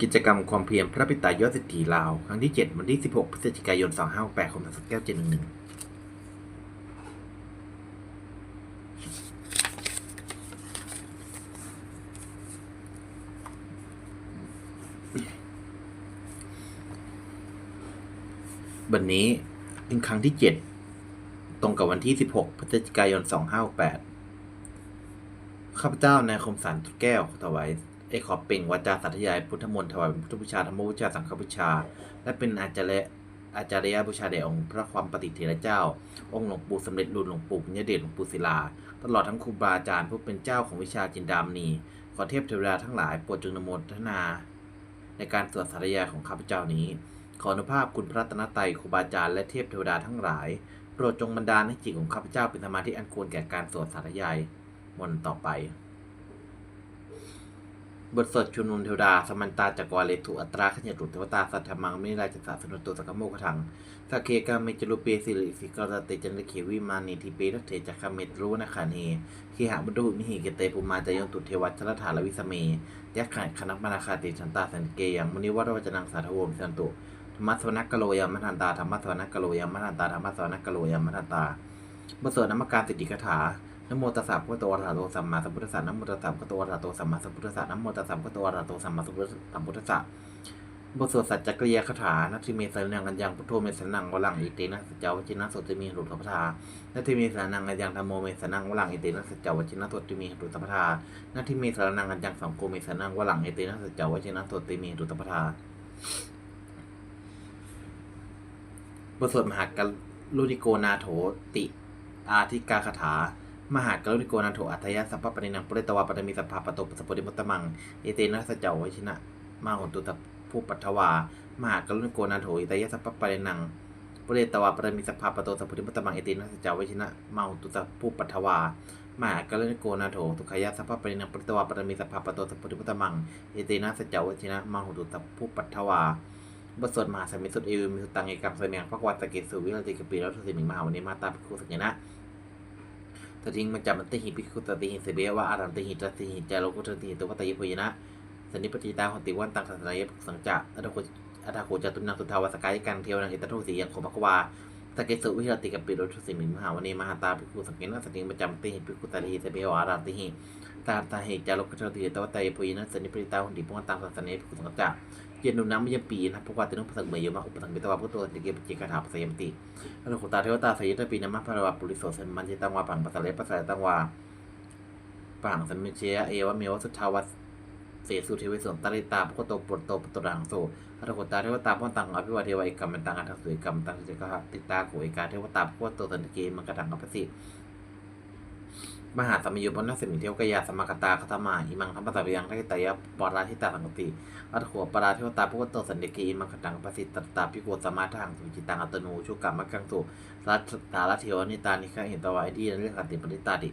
กิจกรรมความเพียรพระปิตายอดสิทธิลาว ครั้งที่ 7 วันที่ 16 พฤศจิกายน 2568ของทางสแก้วเจนหนึ่งวันนี้เป็นครั้งที่ 7 ตรงกับวันที่ 16 พฤศจิกายน 2568 ข้าพเจ้านายคมสันทุกแก้วถวาย ไอขอบเป่งวาจาสัตยายพุทธมนต์ถวายเป็นพุทธบูชาธรรมบูชาสังฆบูชา และเป็นอาจารย์อาจารยบูชาแด่องค์พระความปฏิเทระเจ้า องค์หลวงปู่สำเร็จรุ่นหลวงปู่ปุญญเดชหลวงปู่ศิลา ตลอดทั้งครูบาอาจารย์ผู้เป็นเจ้าของวิชาจินดามณี ขอเทพเทวดาทั้งหลายโปรดจงนโมทนา ในการสวดสาธยายของข้าพเจ้านี้ ขออนุภาพคุณพระตนตยครูบาอาจารย์และเทพเทวดาทั้งหลาย โปรดจงบันดาลให้จิตของข้าพเจ้าเป็นสมาธิอันควรแก่การสวดสาธยายมนต์ต่อไป บทสวดชุมนุมเทวดา สมันตาจักรวาเลถุอัตราขยตุเทวตาสัทธมังมิราชสาสนุตุสกกโมกทังสักเคกาเมจลุเปสิริสิกรเตจันเขวิมานีทิเปทัเถจักขเมตรู้นาคาเนขีหาบุดุมิหิเกเตปุมาจายงตุเทวัชรถาลวิสเมยักขันคณะมนาคาติชันตาสันเกยังมุนิวัตวจนังสาธวมสันตุธรรมสวนักกโลยามทันตาธรรมสวนักกโลยามทันตาธรรมสวนักกโลยามทันตาบทสวดนมการสิทธิกถา นโมตัสสะพระโตอะระหะโตสัมมาสัมพุทธัสสะนโมตัสสะพระโตอะระหะโตสัมมาสัมพุทธัสสะนโมตัสสะพระโตอะระหะโตสัมมาสัมพุทธัสสะบทสวดสัจจกริยคาถานัตถิเมสนังกัญญังพุทโธเมสนังวลังอิเตนะสัจจาวจินะสติมีหลุตพทานัตถิเมสนังกัญญังธรรมโมเมสนังวลังอิเตนะสัจจาวจินะสติมีหลุตพทานัตถิเมสนังกัญญังสังโฆเมสนังวลังอิเตนะสัจจาวจินะสติมีหลุตพทาบทสวดมหากรุณิโกนาโถติ อาทิกาคาถา มหากรุณิโกนันโถอัตยะสัพพปรินังปริตวาปรมิสัพพะปโตปสสปริมุตตมังเอเตนะสเจาวชินะมาหุนตุตผู้ปัทวามหากรุณิโกนันโถอิตยะสัพพปรินังปริตวาปรมิสัพพะปโตสัพปริมุตตมังเอเตนะสเจาวชินะมาหุนตุตผู้ปัทวามหากรุณิโกนันโถทุกขยะสัพพปรินังปริตวาปรมิสัพพะปโตสัพปริมุตตมังเอเตนะสเจาวชินะมาหุนตุตผู้ปัทวาบทสวดมหาสมิสุทธิเอวิมิสุตังเอกรรมเสมียงพระวัตตะเกสุวิรติกปีแล้วทุสิมิงมหาวันนี้มาตาภิกขุสัญญนะ ตถิงมันจำมันติหิภิกขุตติหิเสเบวะอารันติหิตติหิจาโลกุตติหิตุวัตยิพยนะสันนิปติตาหติวันตังสัสนายสังจะอัตโคอัตโคจตุนังสุทาวสกายกังเทวนังอิตทุสียังโคภควาตะเกสุวิรติกปีแล้วทุสิมิงมหาวันีมหาตาภิกขุสังเกนะสติงมันจำติหิภิกขุตติหิเสเบวะอารันติหิตาตาหิจาโลกุตติหิตุวัตยิพยนะสันนิปติตาหติพวันตังสัสนายภิกขุสังจักาถาปสยมติอนุขุตาเทวตาสยิตปีนามาพระวาปุริโสสัมมันจิตังวาปังปัสสะเลปัสสะตังวาปังสมิเชยเอวะเมวสุทาวัสเสสุเทวิสนตริตาพุทโตปุตโตปตตรังโสอนุขุตาเทวตาพ่อตังอภิวาเทวเอกรรมตังอัตสุยกรรมตังสิกะติตาโขเอกาเทวตาพุทโตสันเกมังกตังอภิสิ มหาสมัยยุบนสมิเทวกยาสมากตาคตมาอิมังธรรมสัพยังทักตยะปราทิตาสังกติอัตโขปราเทวตาพุทโตสันเดกีมังคตังปสิตตตาพิโกสมาทังสุจิตังอัตโนชุกรรมกังสุรัตตาลเทวนิตานิฆะเห็นตวายดีเรื่องคติปริตาดิ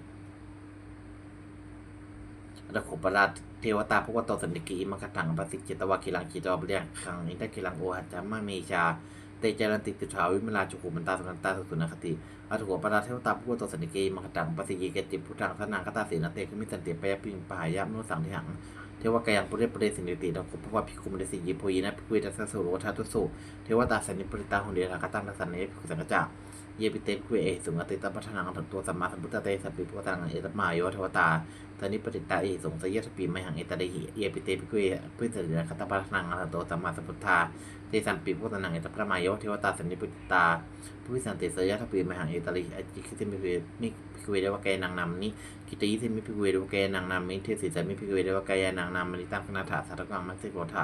อัตโขปราเทวตาพุทโตสันเดกีมังคตังปสิจิตวาคิลังจิตวาเรียงขังอินทกิลังโอหัจจามาเมชา เตจารันติติถาวิมลาจุขุมันตาสุนันตาสุสุนคติอัตโขปราเทวตาพุทโตสันเกีมังคตังปสิยีเกติพุทธังสนางคตาสีนเตขมิสันติปยปิงปายะมนุสังทิหังเทวกายังปุเรปเรสินิติดอกพระว่าพิคุมเดสิยิโพยินะพิคุยตัสสุโรทัตุสุเทวตาสันนิปริตาหุนเดรากตังทัสันเนพิคุสังกจัก เยปิเตคุเอสุงอติตปัฏฐานังตัวสัมมาสัมพุทธเตสัพพิพุทธังเอตมาโยเทวตาสันนิปริตาเอสงสยสปีมหังเอตเดหิเยปิเตพิคุเอพิสริรากตปัฏฐานังตัวสัมมาสัมพุทธาเตสัมปีพุทธังเอตพระมาโยเทวตาสันนิปริตาผู้วิสันติสยสปีมหังเอตเดหิอจิคิติมิเวมิพิเอเดวะเกนังนามนิกิตยิสิมิพิเวดวกนางนามิเทศิสมิพิเวดวกายนางนามมณิตังคณาถาสารกังมัสสิโกถะ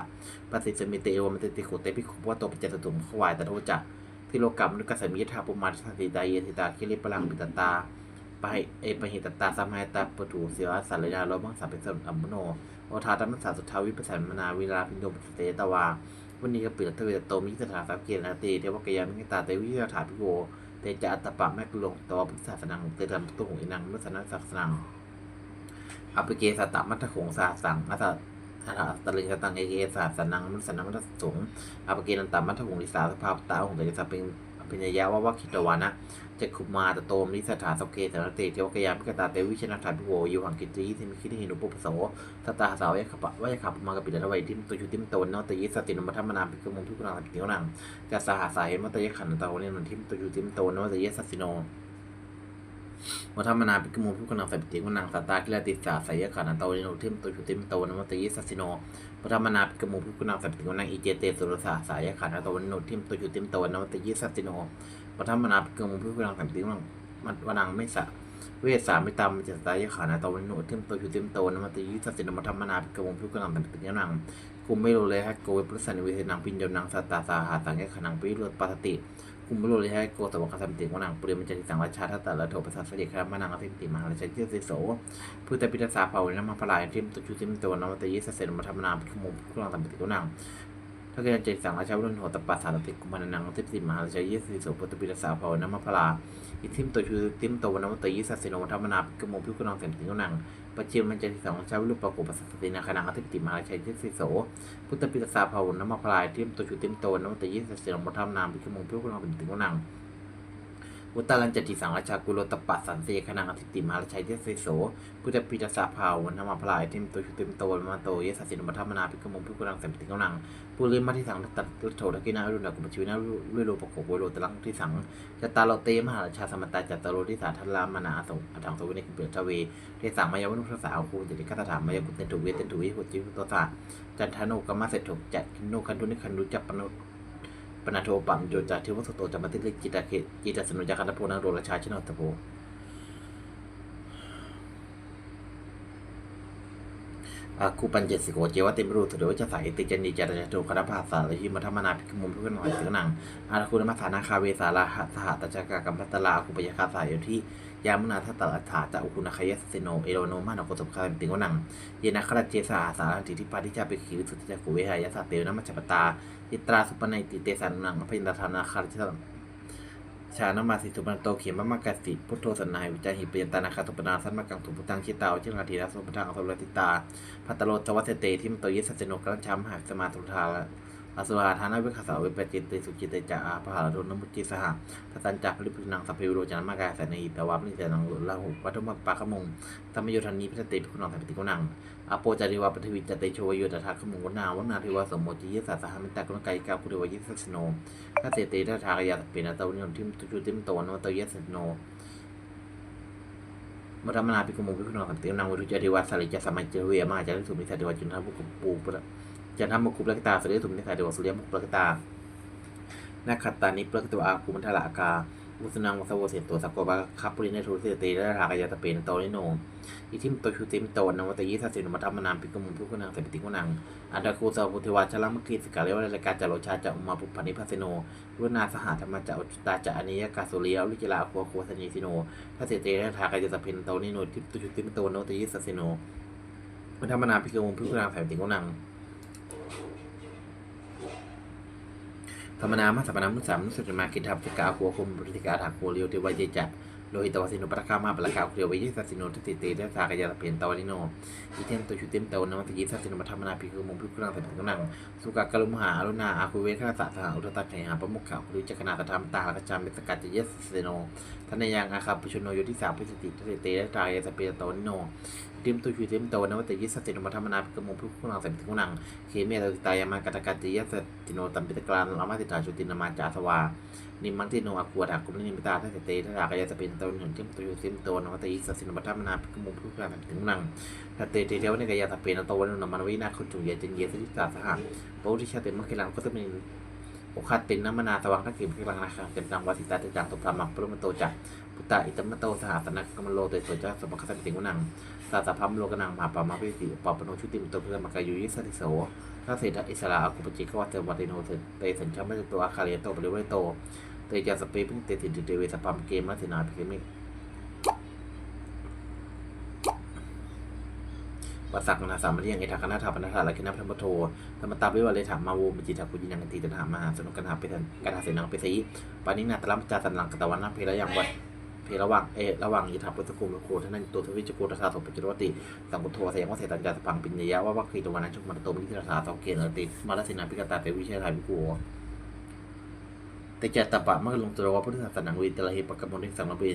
ปัสสิสมิเตโอมัสติโคเตปิโคปวโตปัจจตตุมขวายตะโทจัก ทิโลกรรมนุกสมิยถาปุมาทัสสิตาเยสิตาคิริปลังปิตตาปะเอปหิตตาสัมหายตาปตุเสียวสารยาโลบังสาเป็นสมอัมโนโอทาตัมสาสุทาวิปัสสนมนาวิลาพิโยปัสเตตวาวันนี้ก็ปิดทเวตโตมิสถาสักเกียนาตีเทวกยามิตาเตวิยถาพิโกเตจะอัตตปะแมกลงตวพุทธศาสนังเตตัมตุงอินังมุสนัสสักสนังอภิเกสตมัทถงสาสังอัต อัตตลิงสตังเอเกสาสนังมุสนังมัทสงอภิเกนันตมัทถงลิสาสภาพตาของเตจะเป็นพิญญาว่าว่าคิตวานะจะคุมาตโตมนิสถาสเกสนเตเทวกยามิกตาเตวิชนะถาพิโวอยู่หังกิจีทิมิคิทิหินุปุปโสสตาสาวยขปะวยขับมากับปิดระไวทิมตุชุติมโตนเนตยิสตินมัทมนาพิกมุงทุกนางติวนังกาสหสาเหมตยขันตะวันนทิมตุชุติมโตนเนตยิสสิโน วัฒมนาปิกมูผู้กำลังส่ปิติกุนังสัตตากิลติสาสายขันตโตนิโนทิมตุชุติมโตนมตยิสัสสิโนวัฒมนาปิกมูผู้กำลังส่ปิติกุนังอิเจเตสุรสาสายขันตโตนิโนทิมตุชุติมโตนมตยิสัสสิโนวัฒมนาปิกมูผู้กำลังส่ปิติกุนังมัวนังไม่สะเวสามิตามมิจสายขันตโตนิโนทิมตุชุติมโตนมัตยิสัสสิโนวัฒมนาปิกมูผู้กำลังส่ปิติกุนังกุมไม่รู้เลยฮะโกเวปรุสันวิเทนังปิญโยนังสัตตาสาหาสังเกขนังปิรุตปัสติ คุมบรุเลยให้โกตวกสัมติวนังปุริมันจะติสังราชาทัตตะละโทปัสสะเสด็จครับมานังอภิติมหาราชาเจสิโสพุทธปิตสาภาวินามาพลายทิมตุจุติมตัวนวัตยิสเสนมาธรรมนาพิมุคุลังสัมติกุนัง เกิดเจ็ดสังราชาวุนโหตปัสสารติกุมารนังทิพสิมหาชาเยสิโสพุทธปิรสาภาวนามาพลาอิทิมตัวชูติมตัวนามตยิสัสนมาธรรมนาภิกมุพิกุลังเสัมปติกุนังปัจเจมันเจะติสังราชาวิรุปปะโกปัสสตินาคณังทิพสิมหาชาเยสิโสพุทธปิรสาภาวนามาพลาอิทิมตัวชูติมตัวนามตยิสัสนมาธรรมนาภิกมุพิกุลังเสัมปติกุนัง อุตตรัญจติสังราชากุโลตปะสันเสขนังอธิติมหาชัยเยสเสโสพุทธปิจสาภาวันธรรมพลายทิมตุชุติมโตวมาโตเยสสินมัทมนาภิกมุภิกขุนังสัมติกนังปุริมาที่สังตัดโถตะกินารุณกุปชีวินาลุโลปโกโวโลตลังที่สังจตาโลเตมหาราชาสมตาจัตตโลที่สาทัลลามนาสงอถังสวินิกุเปจเวเทสังมายาวุนุสสาวคูจติกัตถามายากุเตตุเวเตตุวิหุจิวุตตะจันทโนกรรมเสถุจัดโนคันทุนิคันดุจัปปนุ นาโทปัมโยจาทิวสโตจามาติลิจิตาเคจิตาสนุจาคันตโพนังโรราชาชนตโพอาคูปัญเจสิโกเจวติมรูสุเดวจะใสติจันดีจารจโตคณภาษาลหิมัธรรมนาภิกมุมพิกนอยเสนังอาคุณมัสานาคาเวสาลาหะสหตจักกัมพัตลาคุปยคาสายอยู่ที่ยามุนาทัตตะอัฏฐาจะอุคุณคายสสิโนเอโรโนมานโกสมคาติงวนัง เยนะคราเจสาสาติทิปาทิจาเปคิริสุติจักุเวหายาสเตวนะมัจจปตา อิตราสุปนัยติเตสันนังอภินตธานาคารชาชานมาสิสุปันโตเขียมมะมะกัสสิพุทโธสันนายวิจาหิเปียตานาคาตุปนาสันมะกังถุพุตังชิตาวชิราธีรัสุปทังอสุรติตาพัตโลจวัสเตทิมโตยิสัจโนกรัญชัมหาสมาตุทาละอสุราธานาเวคสาเวปจิตติสุจิตเตจาอาภาลโดนมุจิสหะทัตันจักพลิพุนังสัพพิวโรจานมากายสันนิตวาปนิเสนังละหุวัตุมะปะขมงธรรมโยธันนีพิสติพิคุณังสัพพิติกุนัง อโปจาริวาปทวิจเตโชวโยตถาขมุงวนาวนาเทวาสมโมจิยสาสหมิตากุไกกาปุริวยิสัสโนถ้าเตเตถ้าทากยาเปนะตวนิยมทิมตุจุติมโตนวตยสัสโนมัทมนาปิกมุปิคุณสันตินังวิรุจาริวาสาริจสมัยเจเวมาจาริสุมิสาเดวจุนทบุกุปูปะจันทมุกุปลกตาสริสุมิสาเดวสุริยมุกปลกตานาคัตตานิปลกตวอาคุมันทละกา มุสนังวสวเสตัวสักกบะคับปุริเนทุสเตและทากยาตเปนโตนิโนอิทิมโตชุติมโตนวัตยิสัสินมัตตมนามปิกมุมพุกนังเสัพติกุนังอันตะคูสาวุทิวาชลามกีสกาเลวะรายการจาโรชาจะอุมาปุพันิพัสโนรุนาสหธรรมจะอุตตาจะอนิยกาสุริยลุจิลาควโคสัญญีสิโนพระเสเตระทากายสเพนโตนิโนทิมตชุติมโตนวัตยิสัสิโนมัตตมนามปิกมุมพุกนังเสัพติกุนัง ธรรมนามาสัพพนามุสามุสุตมากินทัพติกาคัวคมปฏิกาถาคัวเลียวเทวายจะโดยตวสินุปรคามาปรคาเรียววิยิสัสินทิติเตเดสากยาตเปลี่ยนตวนิโนอิเทมตัวชุติมเตวนมัตยิสัสินุมัทมนาภิกขุมุพิคุนังสัพพิกุนังสุกากลุมหาอรุณาอาคุเวคาสะสหอุตตะไขหาปมุขขาวรุจักนาตธรรมตาลกจามเมสกัจจเยสสิโนทนยังอาคาปุชโนโยทิสาพิสติทิเตเดสากายาตเปยนตวนิโน ติมตุชุติมโตนวัตยิสัสสินมัทมนาภิกขุมุพิคุนังสัพพิกุนังเคเมตติตายามากตกัจจเยสติโนตัมปิตกลานลามาติตาชุตินามาจาสวานิมันติโนอากัวถากุมนิมิตาทัสเตทัากายาสเป็นตนหนึ่งทิมตุยุสิมโตนวัตยิสัสสินบัตมนาภิกมุพุทธาถึงนังทัตเตเทเทวเนกายาสเป็นตวันนมันวินาคุณจุงเยจันเยสติสาสหะปอุทิชาเตมะคิลังก็จะมีโอคาตินน้ำมนาสว่างทักขิมคิลังนาคาเต็มจังวัติตาเตจังตุพามักปรุมโตจัก พุตตาอิตมะโตสหสนักกมโลเตโตจัสมคสันติงุนังสาสะพัมโลกนังมหาปามาพิติปปโนชุติมโตเพื่อมากายุยิสติโสถ้าเศรษฐอิสระอากุปจิกวัตเตวัติโนเตสัญชาไม่ตัวอาคาเรโตบริเวโตเตจาสเปพึ่งเตติดเดเวสปัมเกมมัสนาพิเมิวัสักนาสามเรียงเอทักนาถาปนาถาลักินาธรรมโทธรรมตาวิวัเลถามมาวูมจิตาคุญินังตีตันหามหาสนุกันหาเปตันกันหาเสนังเปสีปานินาตลัมจาสันหลังกตะวันนาเพระยังวัด เพระวังเอระวังยิทัพพุทธคุมโคท่านั้นตัวทวิจโกตสาสปจิรวติสังกุโทเสยงวัเสตันจาสพังปิญญยะว่าวัคคีตวันนั้นชุกมันโตมิทิราสาสองเกณฑ์ติมาลสินาพิกตาเตวิเชยไทยวิโกแต่จะตปะมักลงตัวว่าพุทธศาสนาวิตระเหปกมลในสังลปี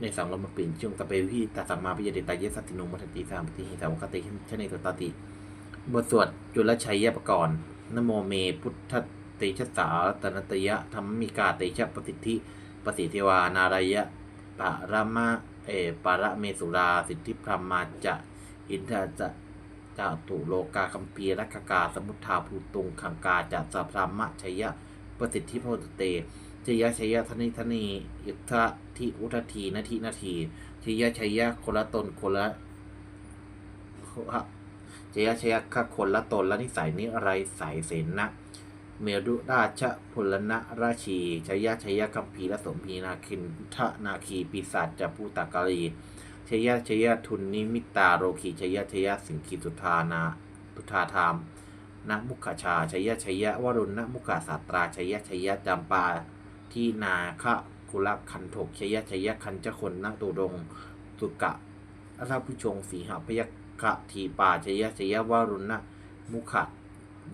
ในสังลมปีนช่วงตะเปวิตาสัมมาปิยเดตาเยสัตติโนมัตติสามปฏิหิสาวกติชเนตตติบทสวดจุลชัยยปกรณ์นโมเมพุทธเตชะสาตนตยะธรรมมิกาเตชะปสิทิปสิทธิวานารายะ ปะระมะเอประเมสุราสิทธิพรหมาจะอินทจะจาตุโลกาคัมพีรักกาสมุทธาภูตุงขังกาจะสัพรมะชยยะประสิทธิโพตเตชยยะชยยะธนิธนียุทธะทิอุททีนาทีนาทีชยยะชยยะคนละตนคนละชยยะชยยะขคนละตนละนิสัยนิอะไรสายเสนนะ เมรุราชพลนะราชีชยยะชยยะคัมพีและสมพีนาคินทะนาคีปีศาจจะพูตากาลีชยยะชยยะทุนนิมิตาโรคีชยยะชยยะสิงคีสุธานาทุธาธรรมนมุขชาชยยะชยยะวรุณนมุขศาตราชยยะชยยะจำปาที่นาคะกุลคันโถกชยยะชยยะคันจคนนตุดงสุกะราผู้ชงสีหาพยกะทีปาชยยะชยยะวรุณนมุข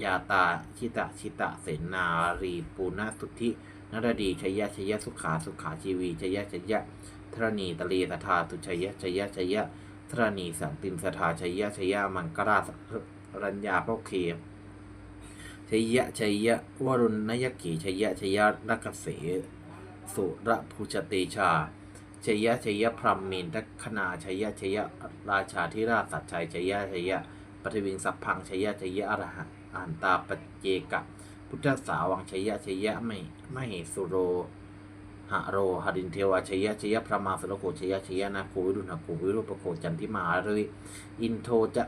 ยาตาชิตะชิตะเสนารีปูณสุทธินรดีชยยะชยยะสุขาสุขาชีวีชยยะชยยะธรณีตะลีตถาตุชยยะชยยะชยยะธรณีสันตินสถาชยยะชยยะมังกราสรัญญาพระเคชยยะชยยะวรุณนยกีชยยะชยยะรักเสสุระภูชเตชาชยยะชยยะพรหมเมนทัคนาชยยะชยยะราชาธิราชสัจชัยชยยะชยยะปฏิวิงสัพพังชยยะชยยะอรหัน อันตาปเจกะพุทธสาวังชยยะชยยะไม่ไม่สุโรหะโรหดินเทวาชยะชยะพระมาสรโคชยะชยะนาโควิรุณหโควิรุปโคจันทิมาเรวิอินโทจะ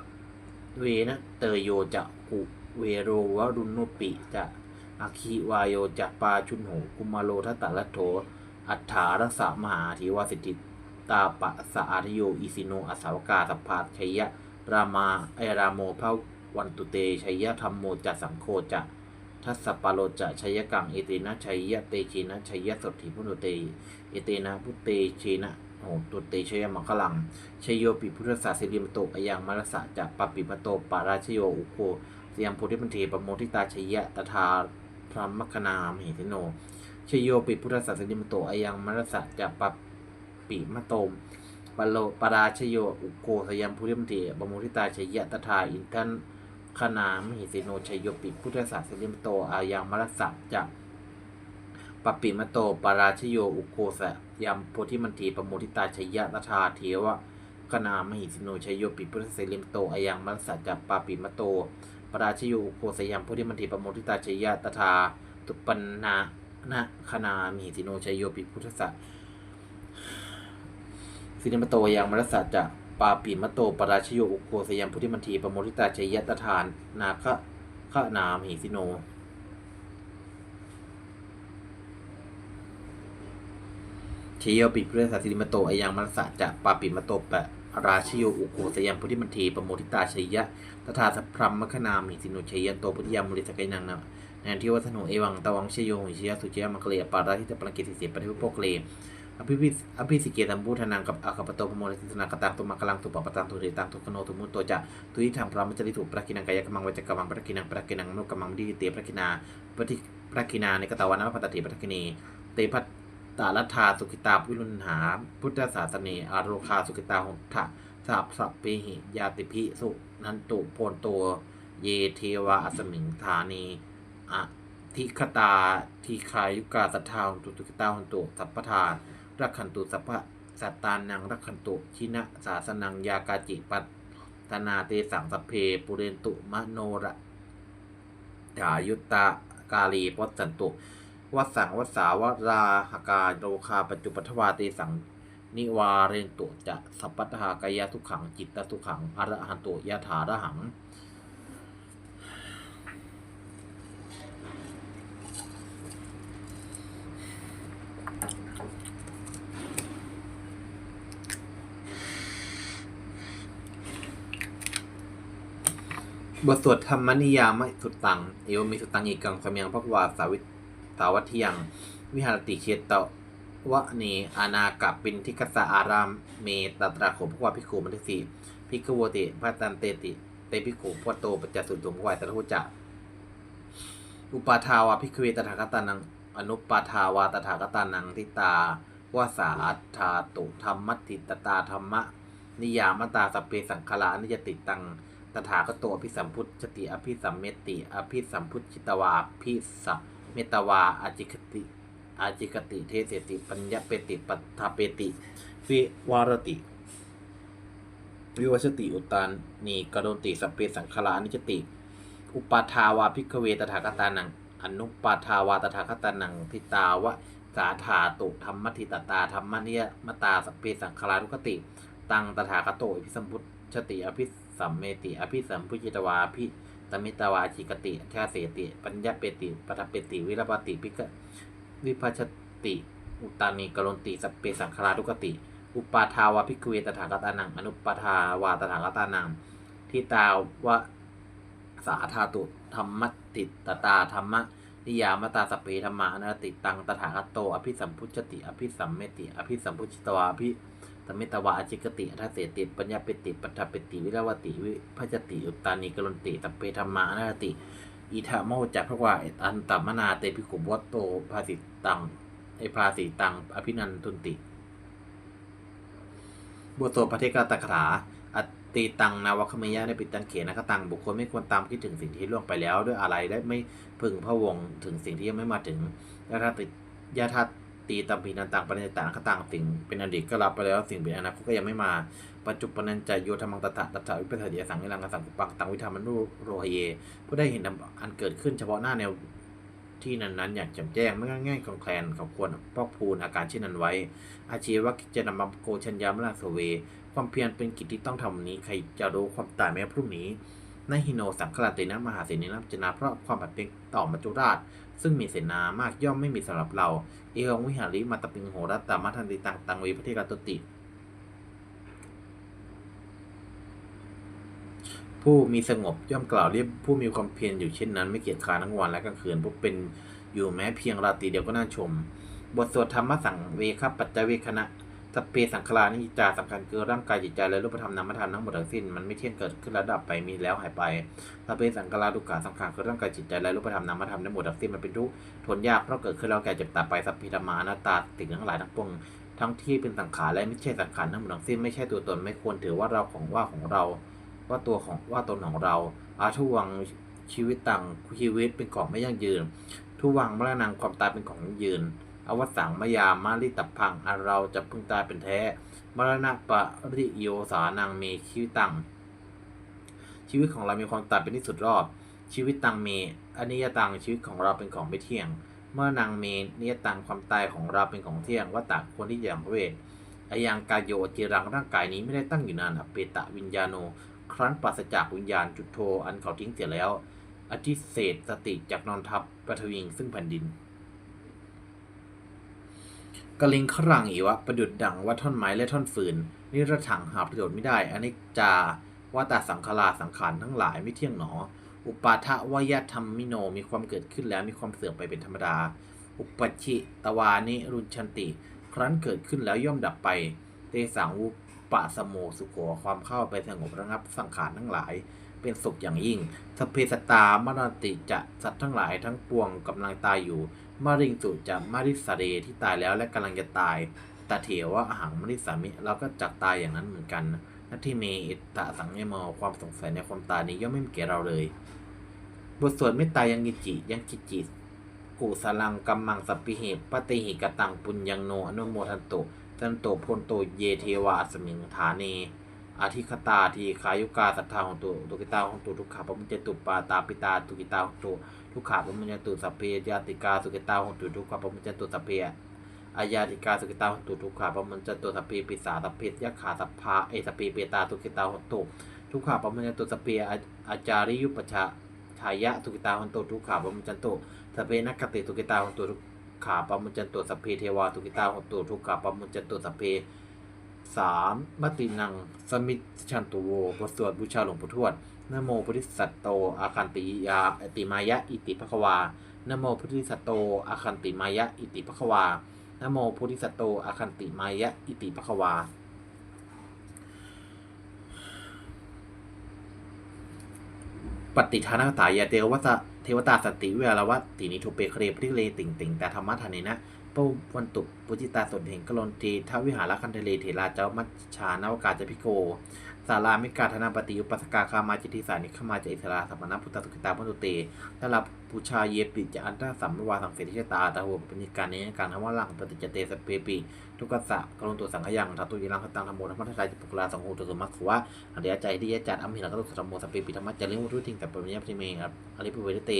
เวนะเตโยจะกุเวโรวรุณุปิจะอาคิวายโยจะปาชุนโหกุมาโลทัตตะละโถ อัฏฐารสะมหาธิวสิทธิตาปะสะอาทโยอิสิโนอสาวกาสพพาชยะรามาไอราโมพระ วันตุเตชยะธรรมโมจะสังโฆจะทัสสปาโลจะชัยกังเอเตนะชัยยะเตชีนะชัยยะสดถิพุทโเตเอเตนะพุทเตชีนะโหตุเตชยมังคลังชยโยปิพุทธศาสิริมโตอยังมรสะจะปปิมโตปาราชโยอุโคสยามโพธิมันเทปโมทิตาชัยยะตถาพรหมคณามหิติโนชยโยปิพุทธศาสิริมโตอยังมรสะจะปปิมโตปโลปาราชโยอุโคสยามโพธิมันเทปโมทิตาชัยยะตถาอินทัน ขนามหิสิโนชัยโยปิพุทธศาสนิมโต อายังมรสัจจะปปปิมโตปาราชโยอุโกสะยมโพธิมันทีปโมทิตาชยะตถาเทวะขนามหิสิโนชัยโยปิพุทธศาสนิมโตอายังมรสัจจปปปิมโตปราชโยอุโกสยมโพธิมันทีปโมทิตาชยะตถาตุปันนานะขนามหิสิโนชัยโยปิพุทธศาสสินิมโตอายังมรสัจจ ปาปิมะโตปราชโยอุโคสยามพุทธิมันทีปโมทิตาชยตทาน นาคะขะนามหิสิโน เชโยปิเพื่อสัสิริมโตอายังมันสะจะปาปิมะโตปะราชโยอุโคสยามพุทธิมันทีปโมทิตาชยะตถาสพรัมมคณามหิสิโนชยโตพุทธิยามุริสกัยนังนะแนนที่วัฒโนเอวังตวังชโยหิชยสุชยมังคเลปาราทิตปรังกิติสิปฏิภุโปกเล อภิพิสอภิสิเกตัมบูธนังกับอาคาปโตพโมนิสนากตังตุมังกลังตุปปตังตุเรตังตุกโนตุมุตโตจะตุยิธรรมพระมัจริตุปรักินังกายกมังวัจกมังปรักินังปรักินังนุกมังดิเตปรักินาปฏิปรักินาในกตาวันนปตติปรักินีเตพัตตาลัทธาสุกิตาวิรุณหา พุทธศาสเนอาโรคาสุกิตาหุทะสาบสัพเปหิยาติภิสุนันตุโพนโตเยเทวาอสมิงธานีอะทิคตาทีคายุกาสัทธาหุตุตุกิตาหุตุสัพพทา รักขันตุสัพพะสัตตานังรักขันตุชินะสาสนังยากาจิปัตตนาเตสังสพเพปุเรนตุมโนระดายุตตากาลีวัสันตุวัสสังวัสสาวราหกาโรคาปัจจุปัทวาเตสังนิวาเรนตุจะสัพพทากายทุขังจิตตทุขังอรหันตุยะถาระหัง บทสวดธรรมนิยามสุตตัง เอวมีสุตตังอีกกังสมยังพระวาสาวิสาวัตยัง วิหารติเชตตวะเนอานากับปินทิกสะอาราม เมตตราโขพระวาพิคูมันทิสีพิกโวติพระตันเตติ เตพิคูพวโตปัจจสุตุมวายตระหุจักอุปาทาวาพิกเวตถาคตานัง อนุปาทาวาตถาคตานังทิตาวาสาอัฏฐาตุธรรมติตตาธรรมะ นิยามตาสพเพสังขารนิยติตัง ตถาคตโตอภิสัมพุทธติอภิสัมเมติ อภิสัมพุทธิตวาอภิสัมเมตวาอาจิคติอาจิกติเทเสติปัญญเปติปัฏฐาเปติวิวารติ วิวัชติอุตานนีกโดนติสพเพสังขารนิจติ อุปาทาวาพิกเวตถาคตานังอนุปาทาวาตถาคตานังทิตาวะสาธาตุธรรมทิตตาธรรมเนียมตาสพเพสังขารุกติ ตังตถาคตโตอภิสัมพุทธติอภิ สัมเมติ อภิสัมพุจิตวาภิตมิตวาจิกติชาเสติ ปัญญาเปติปทเปติ วิรปติพิกะวิพัชติ อุตานีกรนติสพเพสังขารุกติ อุปาทาวาพิกเวตถาคตานังอนุปาทาวาตถาคตานังทิตาวะสาธาตุธรรมติตตาธรรมนิยามตาสพเพธรรมานาติตังตถาคตโต อภิสัมพุชติ อภิสัมเมติ อภิสัมพุชิตวาอภิ สมเมตวาอจิกติอัทเสติปัญญาเปติปัฏฐปิติวิราวติวิพัจติอุตตานิกรนติสัพเพธรรมานาติ อิทะโมจักพระวาอันตัมมนาเตปิขุวัตโตภาสิตังไอภาสิตังอภินันทุนติบทสวดพระเทกาตคาถาอติตังนาวคเมยะได้ปิดตังเขนะคตังบุคคลไม่ควรตามคิดถึงสิ่งที่ล่วงไปแล้ว ด้วยอะไรและไม่พึงพะวงถึงสิ่งที่ยังไม่มาถึงยะทัติยะทัต ตีตัมพีนันตังปณิตานคตังสิ่งเป็นอดีตก็รับไปแล้วสิ่งเป็นอนาคตก็ยังไม่มา ปัจจุบันนันจโยธรรมังตถะตถาวิปัสสติยสังวิรังกสังกุปังตังวิธรรมนุโรหเยผู้ได้เห็นอันเกิดขึ้นเฉพาะหน้าแนวที่นั้นๆ อย่างแจ่มแจ้งไม่ง่ายๆของแคลนเขาควรพอกพูนอาการเช่นนั้นไว้ อาชีวะกิจนำมัโกชัญญามลาสเว ความเพียรเป็นกิจที่ต้องทำนี้ ใครจะรู้ความตายแม้พรุ่งนี้นหิโนสังคลาตินะมหาเสนินัจนาเพราะความผัดเป็นต่อมัจจุราช ซึ่งมีเสนามากย่อมไม่มีสำหรับเราเอวงวิหาริมาตปิงโหรัตตามัทันติตังตังเวพระเทกาตติ ผู้มีสงบย่อมกล่าวเรียกผู้มีความเพียรอยู่เช่นนั้น ไม่เกียจคร้านทั้งวันและกลางคืนผู้เป็นอยู่แม้เพียงราตรีเดียวก็น่าชม บทสวดธรรมสังเวคัปัจจเวคณะ สพเพสังขารนิจจาสำคัญคือร่างกายจิตใจและรูปธรรมนามธรรมทั้งหมดทั้งสิ้นมันไม่เที่ยงเกิดขึ้นแล้วดับไปมีแล้วหายไปสพเพสังขาราทุกขาสังขารคือร่างกายจิตใจและรูปธรรมนามธรรมทั้งหมดทั้งสิ้นมันเป็นทุกข์ทนยากเพราะเกิดขึ้นแล้วแก่เจ็บตายไปสัพพิธรรมานาตาสิ่งทั้งหลายทั้งปวงทั้งที่เป็นสังขารและไม่ใช่สังขารทั้งหมดทั้งสิ้นไม่ใช่ตัวตนไม่ควรถือว่าเราของว่าของเรา ว่าตัวของว่าตนของเรา อาทุวังชีวิตตังชีวิตเป็นของไม่ยั่งยืน ทุวังมรณังความตายเป็นของยั่งยืน อวสังมยามาลิตัพังอันเราจะพึงตายเป็นแท้ มรณะปริโยสานังเมชีวิตตัง ชีวิตของเรามีความตายเป็นที่สุดรอบ ชีวิตตังเมอนิยตังชีวิตของเราเป็นของไม่เที่ยง เมื่อนางเมนิยตังความตายของเราเป็นของเที่ยงว่าตากควรที่อย่างเวทอายังกายโยจิรังร่างกายนี้ไม่ได้ตั้งอยู่นานอเปตะวิญญาโน ครั้นปราศจากวิญญาณจุดโทอันเขาทิ้งเสียแล้วอธิเศษสติจากนอนทับปฐวิงซึ่งแผ่นดิน กะลิงขรังอีวะประดุดดังว่าท่อนไม้และท่อนฟืนนิรถังหาประโยชน์ไม่ได้อนิจจาว่าแตาสังขารสังขารทั้งหลายไม่เที่ยงหนอ อุปาทะวยธรรมมิโนมีความเกิดขึ้นแล้วมีความเสื่อมไปเป็นธรรมดา อุปชิตวานิรุนชันติ ครั้นเกิดขึ้นแล้วย่อมดับไป เตสังวุปะสโมสุโขความเข้าไปสงบระงับสังขารทั้งหลาย เป็นสุขอย่างยิ่งสเพสตามรติจะสัตว์ทั้งหลายทั้งปวงกำลังตายอยู่ มาริงสุจะมาริสเรที่ตายแล้วและกำลังจะตายตาเถวะอาหังมาริสามิเราก็จักตายอย่างนั้นเหมือนกันนัที่เมอิตะสังเยมอความสงสัยในความตายนี้ย่อมไม่มีแก่เราเลย บทสวดไม่ตายยังกิจิยังกิจิกุสลังกัมมังสัพพิเหปปฏิหิกตังปุญญังโนอนุโมทันโตจันโตพลโตเยเทวาสมิงฐาเนอาทิคตาทีขายุกาสัทธาของตัวตุกิตาของตัวทุกขาปมุจเจตุปาตาปิตาตุกิตาของตัว ทุกขาปมุจเจตุสัพเพยาติกาสุกิตาของตัวทุกขาปมุจเจตุสัพเพอายาติกาสุกิตาของตัวทุกขาปมุจเจตุสัพเพปิสาสัพเพยขาสัพพาเอสัพเพเปตาตุกิตาของตัวทุกขาปมุจเจตุสัพเพอาจาริยุปชาชายะตุกิตาของตัวทุกขาปมุจเจตุสัพเพนักกติตุกิตาของตัวทุกขาปมุจเจตุสัพเพเทวาตุกิตาของตัวทุกขาปมุจเจตุสัพเพสามมตินังสมิชันตุโวบทสวดบูชาหลวงปู่ทวด นโมพุทธิสัตโตอาคันติยาติมายะอิติภควานโมพุทธิสัตโตอาคันติมายะอิติภควานโมพุทธิสัตโตอาคันติมายะอิติภควาปฏิทานคตายาเทวตาเทวตาสติเวลาวะตินิทุเปเครปริเลติงติงแต่ธรรมะทานีนะปวันตุปุจิตาสนเหงกลนตีทวิหารคันเทเลเถราเจ้ามัจฉานวกาจพิโก สารามิกาธนาปฏิยุปัสกาคามาจิติสานิขมาจอิสราสัมมนาพุทธสุกิตาพุทธเตตลับปูชาเยปิจะอันตาสัมมวาสังเสริชตาตาหัวปณิการนี้การทำว่าลังปฏิจเตสเปปีทุกขะกรุณตัวสังขยังทัตุยิรังคตังธรรมโมธรรมทัตตาจิปุกลาสังโฆตุสมัคขวะอริยใจที่ยจัดอัมหิรังคตุสัมโมสเปปิธรรมะจาริมุทุติงแต่ปริญญาปริเมครับอริปุเวทเต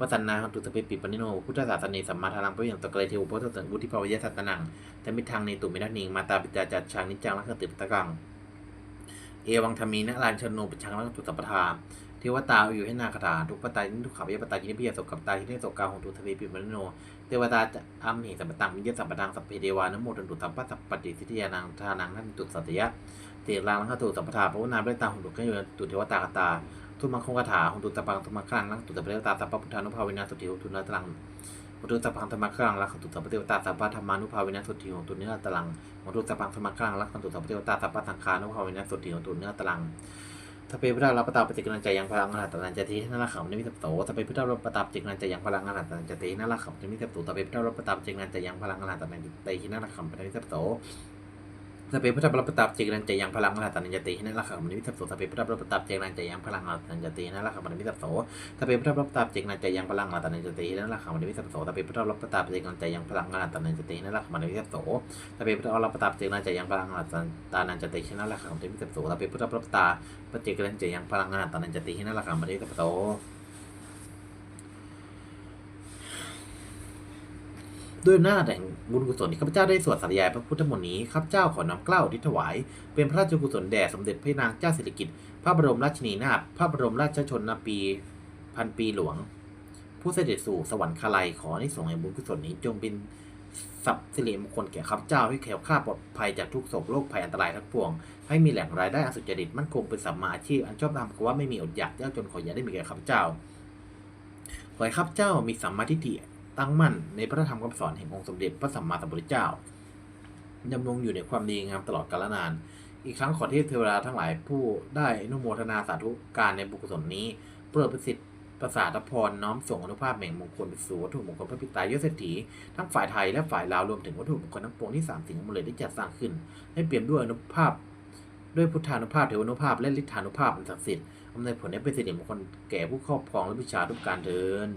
วัฒนาตุสเปปิปนิโนพุทธศาสนาสัมมาทารังปะยังตะเกรเทวโพธิสังวุฒิภาวยสัตตนังแต่มิทางในตุมินานิงมาตาปิจาจัดชางนิจังลักขติปตะกัง เอวังธรรมีนะลานชนโนปชังลักตุสัพพทาเทวตาอยู่ให้นาคาถาทุกปตายนิทุกขับยปตายยินิพิยสกับตายที่ได้สกาของตุทวีปิมโน เทวตาจะอัมหิสัมปตังมิยสัมปตังสัพเพเดวานโมตันตุตัมปัสสปปฏิสิทธิยานังทานังนันตุสัตยะเตรังลังคตุสัพพทาพระวนาเบตาหุนตุกันโยตุเทวตาคตาทุมังคงคาถาหุนตุตะปังธรรมครังลังตุตเปเรวตาสัพพุทธานุภาวินาสุติหุตุนาตรัง มตุสัพพังธรรมกลางรักขันตุสัพพเทวตาสัพพธรรมานุภาเวนัสสุทธิของตุเนื้อตรังมตุสัพพังธรรมกลางรักขันตุสัพพเทวตาสัพพสังขานุภาเวนัสสุทธิของตุเนื้อตรังถ้าเป็นพระรับประตาปฏิกิริยายังพลังงานตนันจะทีนั่นละขำนิมิตโตถ้าเป็นพระรับประตาปฏิกิริยายังพลังงานตนันจะทีนั่นละขำนิมิตโตถ้าเป็นพระรับประตาปฏิกิริยายังพลังงานตนันจะทีนั่นละขำนิมิตโต ถ้าเป็นพระรับประตาปฏิกิริยายังพลังงานตนันจะทีนั่นละขำนิมิตโตถ้าเป็นพระรับประตาปฏิกิริยายังพลังงานตนันจะทีนั่นละขำนิมิตโตถ้าเป็นพระรับประตาปฏิกิริยายังพลังงานตนันจะทีนั่นละขำนิมิตโตถ้าเปพระรับประตาปฏิกิริยายังพลังงานตนันจะทีนั่นละขำนิมิตโตถ้าเป็นพระรับประตาปฏิกิริยายังพลังงานตนันจะทีนั่นละขำนิมิตโตถ้าเปพระรับประตาปฏิกิริยายังพลังงานตอนนั้นจตีให้นั่นละครับมาได้กับโต ด้วยหน้าแห่งบุญกุศลที่ข้าพเจ้าได้สวดสาธยายพระพุทธมนต์นี้ข้าพเจ้าขอน้อมเกล้าที่ถวาย เป็นพระราชกุศลแด่สมเด็จพระนางเจ้าสิริกิติ์พระบรมราชินีนาถพระบรมราชชนนาปีพันปีหลวง ผู้เสด็จสู่สวรรคาลัยขอในสงส์แห่งบุญกุศลนี้จงเป็นสัพสิริมงคลแก่ข้าพเจ้าให้แคล้วคลาปลอดภัยจากทุกโศกโรคภัยอันตรายทั้งปวง ให้มีแหล่งรายได้อันสุจริตมั่นคงเป็นสัมมาอาชีพอันชอบธรรมคือว่าไม่มีอดอยากยากจนขออย่าได้มีแก่ข้าพเจ้าขอให้ข้าพเจ้ามีสัมมาทิฏฐิ ตั้งมั่นในพระธรรมคำสอนแห่งองค์สมเด็จพระสัมมาสัมพุทธเจ้าดำรงอยู่ในความดีงามตลอดกาลนาน อีกครั้งขอเทพเทวดาทั้งหลายผู้ได้อนุโมทนาสาธุการในบุญกุศลนี้โปรดประสิทธิ์ประสาทพรน้อมส่งอนุภาพแห่งมงคลไปสู่วัตถุมงคลพระปิตายศเศรษฐีทั้งฝ่ายไทยและฝ่ายลาวรวมถึงวัตถุมงคลทั้งปวงที่สามสิ่งทั้งหมดเลยได้จัดสร้างขึ้น ให้เปี่ยมด้วยอนุภาพ ด้วยพุทธานุภาพเทวานุภาพและฤทธานุภาพอันศักดิ์สิทธิ์อำนวยผลให้เป็นสิริมงคลแก่ผู้ครอบครองและวิชาทุกการเดิน